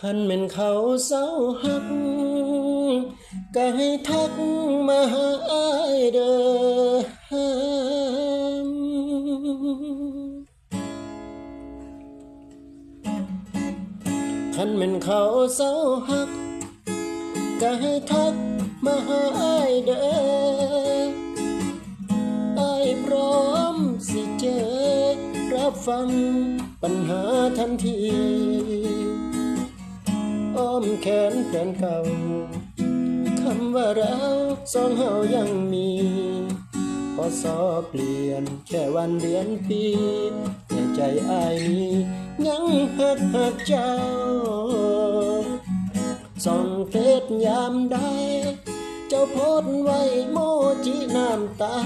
คันเป็นเขาเศร้าหักก็ให้ทักมาหาอายเด้อคันเป็นเขาเศร้าหักก็ให้ทักมาหาอ้ายเด้ออ้ายพร้อมสิเจอ รับฟังปัญหาทันที อ้อมแขนแฟนเก่าคำว่าเราสองเฮายังมีพอสอเปลี่ยนแค่วันเดือนปีแต่ใจอายนี้ยังหักหักเจ้าส่องเฟซยามใดเจ้าโพสต์ไว้โมจิน้ำตา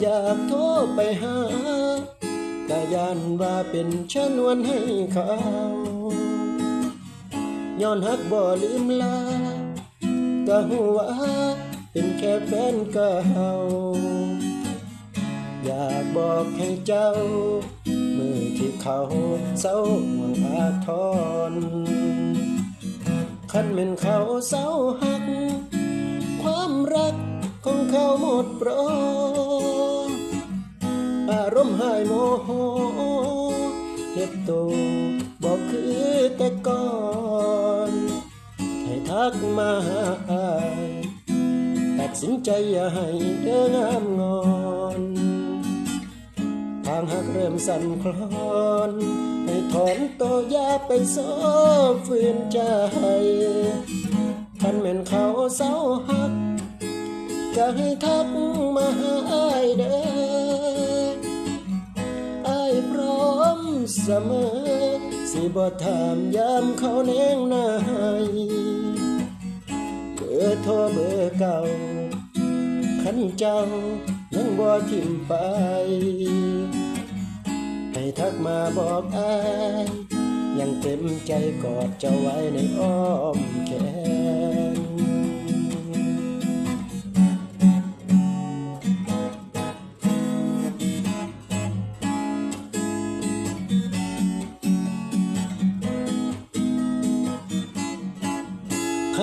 อยากโทรไปหาแต่ยันว่าเป็นชนวนให้เขา ย้อนหักบ่ลืมลาก็หัวาเป็นแค่แฟนเก่าอยากบอกให้เจ้า มือที่เขาเศร้าหวังอาทรคันเป็นเขาเศร้าหัก ความรักของเขาหมดโปรอารมณ์หายโมโหเฮ็ดตัวบอกคือแต่ก่อน ให้ทักมาหาอายตัดสินใจอย่าให้เดินงามงอน ทางหักเริ่มสั่นคลอน ให้ถอนตัวยาไปโซฝืนใจคันแม่นเขาเศร้าหักก็ให้ทักมาหาอายเด้ออายพร้อมเสมอ สิบ่ถามยามเขาแนงนาย อร์โทรเบอร์เก่าขันเจ้ายังบ่ทิมไป ให้ทักมาบอกอายยังเต็มใจกอดเจ้าไว้ในอ้อมแขน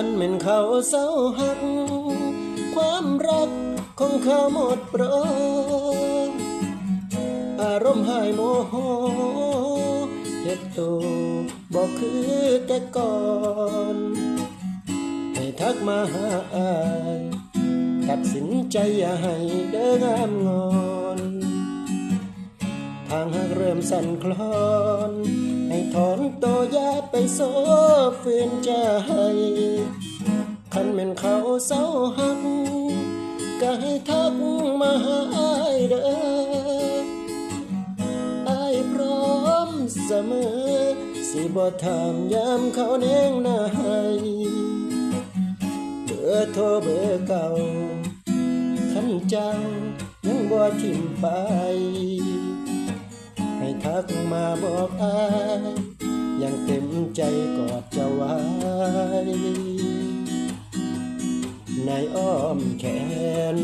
คันแม่นเขาเศร้าหัก ความรักของเขาหมดโปรอารมณ์หายโมโหเฮ็ดตัวบอกคือแต่ก่อนให้ทักมาหาอายตัดสินใจอย่าให้เดินงามงอน ทางหากเริ่มสั่นคลอน ถอนตัวยาไปโซฝืนใจคันแม่นเขาเศร้าหักก็ให้ทักมาหาอายเด้ออายพร้อมเสมอ สิบ่ถามยามเขาแนงหน้ายเบอร์โทรเบอร์เก่าขันเจ้ายังบ่ทิมไป ทักมาบอกอายยังเต็มใจกอดจะไว้ ในอ้อมแขน